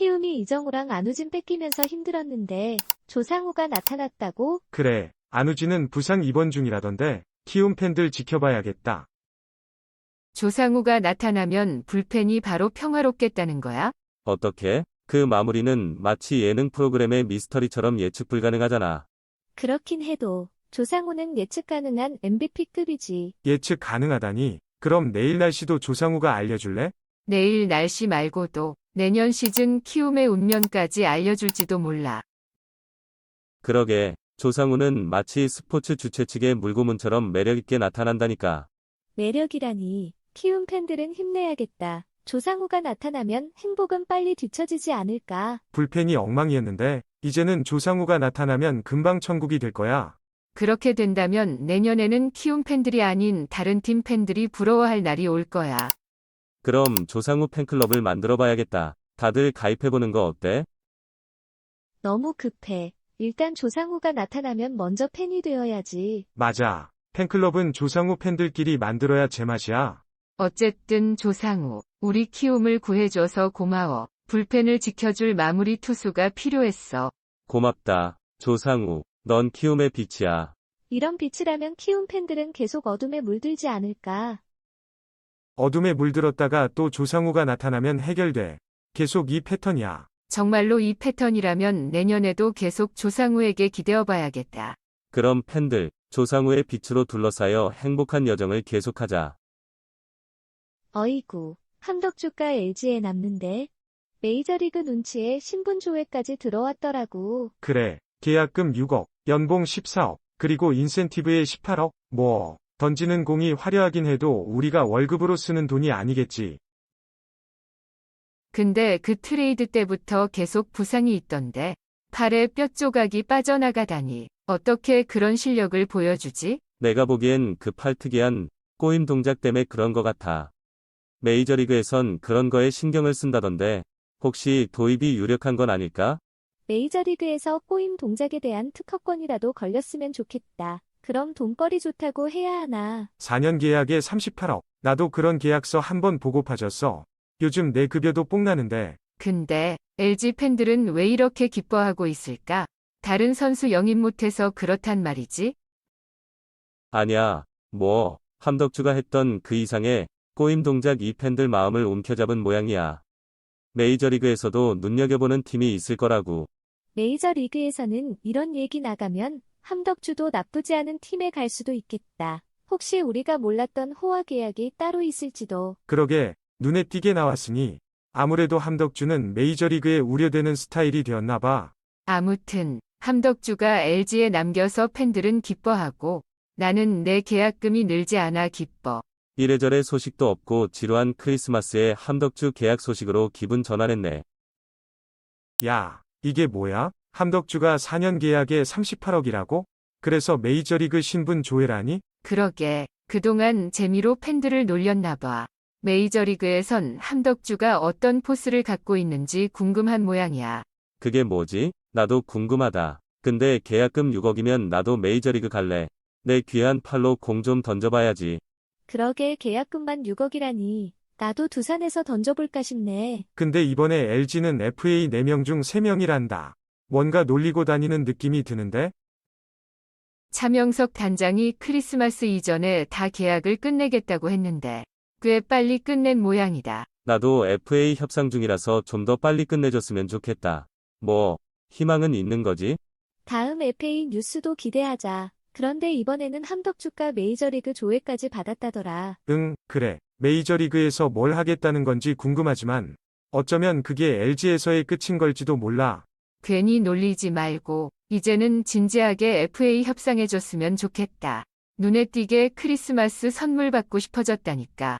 키움이 이정우랑 안우진 뺏기면서 힘들었는데 조상우가 나타났다고? 그래, 안우진은 부상 입원 중이라던데 키움 팬들 지켜봐야겠다. 조상우가 나타나면 불펜이 바로 평화롭겠다는 거야? 어떻게? 그 마무리는 마치 예능 프로그램의 미스터리처럼 예측 불가능하잖아. 그렇긴 해도 조상우는 예측 가능한 MVP급이지. 예측 가능하다니. 그럼 내일 날씨도 조상우가 알려줄래? 내일 날씨 말고도 내년 시즌 키움의 운명까지 알려줄지도 몰라. 그러게, 조상우는 마치 스포츠 주최 측의 물고문처럼 매력있게 나타난다니까. 매력이라니. 키움 팬들은 힘내야겠다. 조상우가 나타나면 행복은 빨리 뒤처지지 않을까. 불펜이 엉망이었는데 이제는 조상우가 나타나면 금방 천국이 될 거야. 그렇게 된다면 내년에는 키움 팬들이 아닌 다른 팀 팬들이 부러워할 날이 올 거야. 그럼 조상우 팬클럽을 만들어 봐야겠다. 다들 가입해보는 거 어때? 너무 급해. 일단 조상우가 나타나면 먼저 팬이 되어야지. 맞아. 팬클럽은 조상우 팬들끼리 만들어야 제맛이야. 어쨌든 조상우, 우리 키움을 구해줘서 고마워. 불펜을 지켜줄 마무리 투수가 필요했어. 고맙다. 조상우, 넌 키움의 빛이야. 이런 빛이라면 키움 팬들은 계속 어둠에 물들지 않을까. 어둠에 물들었다가 또 조상우가 나타나면 해결돼. 계속 이 패턴이야. 정말로 이 패턴이라면 내년에도 계속 조상우에게 기대어봐야겠다. 그럼 팬들, 조상우의 빛으로 둘러싸여 행복한 여정을 계속하자. 어이구, 함덕주가 LG에 남는데. 메이저리그 눈치에 신분 조회까지 들어왔더라고. 그래. 계약금 6억, 연봉 14억, 그리고 인센티브에 18억? 뭐, 던지는 공이 화려하긴 해도 우리가 월급으로 쓰는 돈이 아니겠지. 근데 그 트레이드 때부터 계속 부상이 있던데. 팔에 뼈 조각이 빠져나가다니. 어떻게 그런 실력을 보여주지? 내가 보기엔 그 팔 특이한 꼬임 동작 때문에 그런 거 같아. 메이저리그에선 그런 거에 신경을 쓴다던데, 혹시 도입이 유력한 건 아닐까? 메이저리그에서 꼬임 동작에 대한 특허권이라도 걸렸으면 좋겠다. 그럼 돈벌이 좋다고 해야 하나. 4년 계약에 38억. 나도 그런 계약서 한번 보고 파졌어. 요즘 내 급여도 뽕나는데. 근데 LG 팬들은 왜 이렇게 기뻐하고 있을까? 다른 선수 영입 못해서 그렇단 말이지? 아니야, 뭐, 함덕주가 했던 그 이상의 꼬임 동작 이 팬들 마음을 움켜잡은 모양이야. 메이저리그에서도 눈여겨보는 팀이 있을 거라고. 메이저리그에서는 이런 얘기 나가면 함덕주도 나쁘지 않은 팀에 갈 수도 있겠다. 혹시 우리가 몰랐던 호화 계약이 따로 있을지도. 그러게, 눈에 띄게 나왔으니, 아무래도 함덕주는 메이저리그에 우려되는 스타일이 되었나 봐. 아무튼 함덕주가 LG에 남겨서 팬들은 기뻐하고 나는 내 계약금이 늘지 않아 기뻐. 이래저래 소식도 없고 지루한 크리스마스에 함덕주 계약 소식으로 기분 전환했네. 야, 이게 뭐야? 함덕주가 4년 계약에 38억이라고? 그래서 메이저리그 신분 조회라니? 그러게 그동안 재미로 팬들을 놀렸나 봐. 메이저리그에선 함덕주가 어떤 포스를 갖고 있는지 궁금한 모양이야. 그게 뭐지? 나도 궁금하다. 근데 계약금 6억이면 나도 메이저리그 갈래. 내 귀한 팔로 공 좀 던져봐야지. 그러게 계약금만 6억이라니. 나도 두산에서 던져볼까 싶네. 근데 이번에 LG는 FA 4명 중 3명이란다. 뭔가 놀리고 다니는 느낌이 드는데? 차명석 단장이 크리스마스 이전에 다 계약을 끝내겠다고 했는데 꽤 빨리 끝낸 모양이다. 나도 FA 협상 중이라서 좀 더 빨리 끝내줬으면 좋겠다. 뭐, 희망은 있는 거지? 다음 FA 뉴스도 기대하자. 그런데 이번에는 함덕주가 메이저리그 조회까지 받았다더라. 응, 그래. 메이저리그에서 뭘 하겠다는 건지 궁금하지만, 어쩌면 그게 LG에서의 끝인 걸지도 몰라. 괜히 놀리지 말고 이제는 진지하게 FA 협상해줬으면 좋겠다. 눈에 띄게 크리스마스 선물 받고 싶어졌다니까.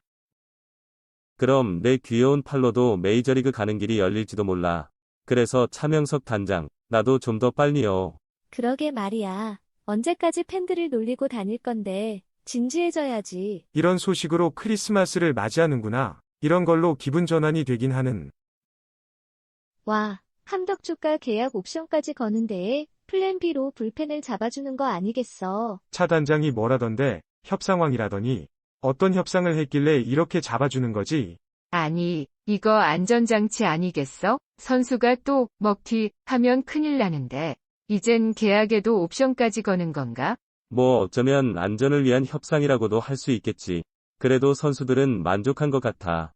그럼 내 귀여운 팔로도 메이저리그 가는 길이 열릴지도 몰라. 그래서 차명석 단장, 나도 좀 더 빨리요. 그러게 말이야. 언제까지 팬들을 놀리고 다닐 건데, 진지해져야지. 이런 소식으로 크리스마스를 맞이하는구나. 이런 걸로 기분 전환이 되긴 하는. 와, 함덕주가 계약 옵션까지 거는 데에 플랜 B로 불펜을 잡아주는 거 아니겠어. 차 단장이 뭐라던데, 협상왕이라더니, 어떤 협상을 했길래 이렇게 잡아주는 거지? 아니, 이거 안전장치 아니겠어? 선수가 또 먹튀 하면 큰일 나는데. 이젠 계약에도 옵션까지 거는 건가? 뭐 어쩌면 안전을 위한 협상이라고도 할 수 있겠지. 그래도 선수들은 만족한 것 같아.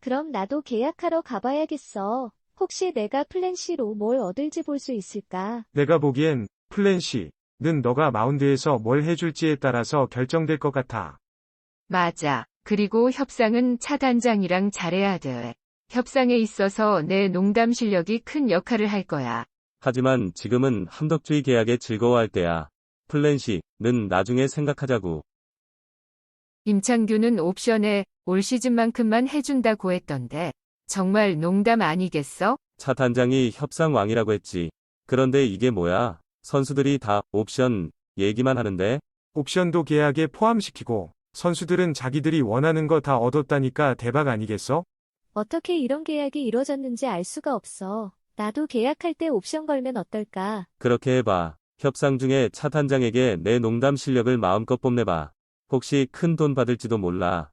그럼 나도 계약하러 가봐야겠어. 혹시 내가 플랜 C로 뭘 얻을지 볼 수 있을까? 내가 보기엔 플랜 C는 너가 마운드에서 뭘 해줄지에 따라서 결정될 것 같아. 맞아. 그리고 협상은 차 단장이랑 잘해야 돼. 협상에 있어서 내 농담 실력이 큰 역할을 할 거야. 하지만 지금은 함덕주의 계약에 즐거워할 때야. 플랜 C는 나중에 생각하자고. 임창규는 옵션에 올 시즌만큼만 해준다고 했던데. 정말 농담 아니겠어? 차 단장이 협상 왕이라고 했지. 그런데 이게 뭐야? 선수들이 다 옵션 얘기만 하는데? 옵션도 계약에 포함시키고 선수들은 자기들이 원하는 거 다 얻었다니까 대박 아니겠어? 어떻게 이런 계약이 이루어졌는지 알 수가 없어. 나도 계약할 때 옵션 걸면 어떨까? 그렇게 해봐. 협상 중에 차 단장에게 내 농담 실력을 마음껏 뽐내봐. 혹시 큰 돈 받을지도 몰라.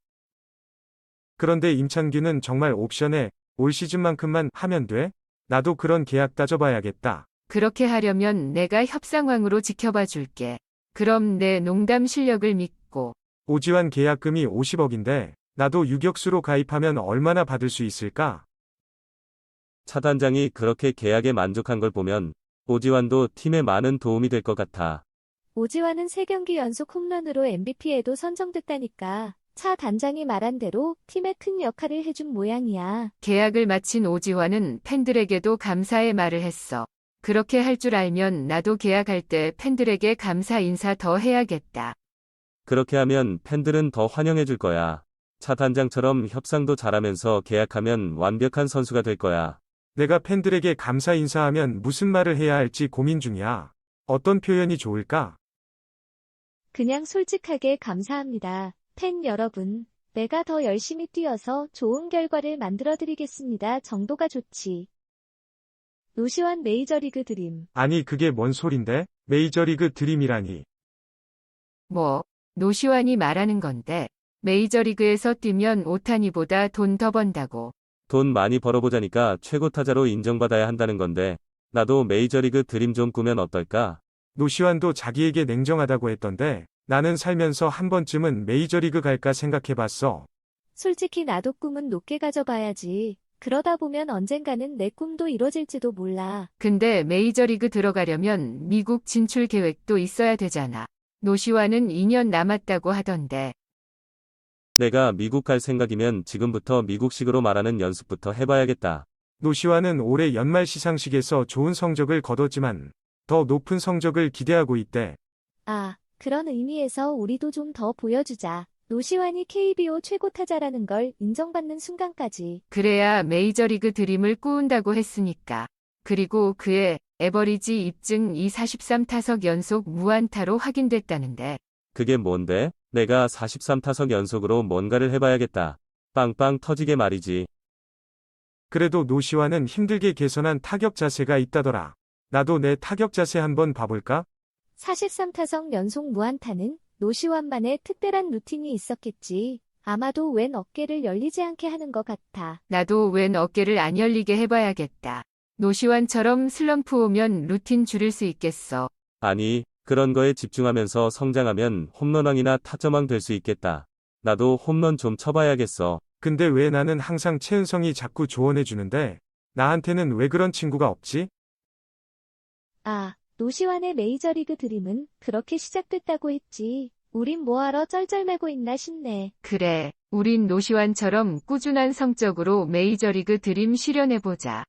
그런데 임창규는 정말 옵션에 올 시즌만큼만 하면 돼? 나도 그런 계약 따져봐야겠다. 그렇게 하려면 내가 협상왕으로 지켜봐 줄게. 그럼 내 농담 실력을 믿고. 오지환 계약금이 50억인데 나도 유격수로 가입하면 얼마나 받을 수 있을까? 차 단장이 그렇게 계약에 만족한 걸 보면 오지환도 팀에 많은 도움이 될 것 같아. 오지환은 3경기 연속 홈런으로 MVP에도 선정됐다니까. 차 단장이 말한 대로 팀에 큰 역할을 해준 모양이야. 계약을 마친 오지환은 팬들에게도 감사의 말을 했어. 그렇게 할 줄 알면 나도 계약할 때 팬들에게 감사 인사 더 해야겠다. 그렇게 하면 팬들은 더 환영해 줄 거야. 차 단장처럼 협상도 잘하면서 계약하면 완벽한 선수가 될 거야. 내가 팬들에게 감사 인사하면 무슨 말을 해야 할지 고민 중이야. 어떤 표현이 좋을까? 그냥 솔직하게 감사합니다. 팬 여러분, 내가 더 열심히 뛰어서 좋은 결과를 만들어 드리겠습니다. 정도가 좋지. 노시환 메이저리그 드림. 아니 그게 뭔 소린데? 메이저리그 드림이라니. 뭐, 노시환이 말하는 건데, 메이저리그에서 뛰면 오타니보다 돈 더 번다고. 돈 많이 벌어보자니까 최고 타자로 인정받아야 한다는 건데 나도 메이저리그 드림 좀 꾸면 어떨까? 노시환도 자기에게 냉정하다고 했던데 나는 살면서 한 번쯤은 메이저리그 갈까 생각해봤어. 솔직히 나도 꿈은 높게 가져봐야지. 그러다 보면 언젠가는 내 꿈도 이뤄질지도 몰라. 근데 메이저리그 들어가려면 미국 진출 계획도 있어야 되잖아. 노시환은 2년 남았다고 하던데. 내가 미국 갈 생각이면 지금부터 미국식으로 말하는 연습부터 해봐야겠다. 노시환은 올해 연말 시상식에서 좋은 성적을 거뒀지만 더 높은 성적을 기대하고 있대. 아, 그런 의미에서 우리도 좀 더 보여주자. 노시환이 KBO 최고 타자라는 걸 인정받는 순간까지. 그래야 메이저리그 드림을 꾸운다고 했으니까. 그리고 그의 에버리지 입증 이 43타석 연속 무안타로 확인됐다는데. 그게 뭔데? 내가 43타석 연속으로 뭔가를 해봐야겠다. 빵빵 터지게 말이지. 그래도 노시환은 힘들게 개선한 타격 자세가 있다더라. 나도 내 타격 자세 한번 봐볼까? 43타석 연속 무안타는 노시환만의 특별한 루틴이 있었겠지. 아마도 왼 어깨를 열리지 않게 하는 것 같아. 나도 웬 어깨를 안 열리게 해봐야겠다. 노시환처럼 슬럼프 오면 루틴 줄일 수 있겠어. 아니, 그런 거에 집중하면서 성장하면 홈런왕이나 타점왕 될 수 있겠다. 나도 홈런 좀 쳐봐야겠어. 근데 왜 나는 항상 최은성이 자꾸 조언해주는데 나한테는 왜 그런 친구가 없지? 아, 노시환의 메이저리그 드림은 그렇게 시작됐다고 했지. 우린 뭐하러 쩔쩔매고 있나 싶네. 그래, 우린 노시환처럼 꾸준한 성적으로 메이저리그 드림 실현해보자.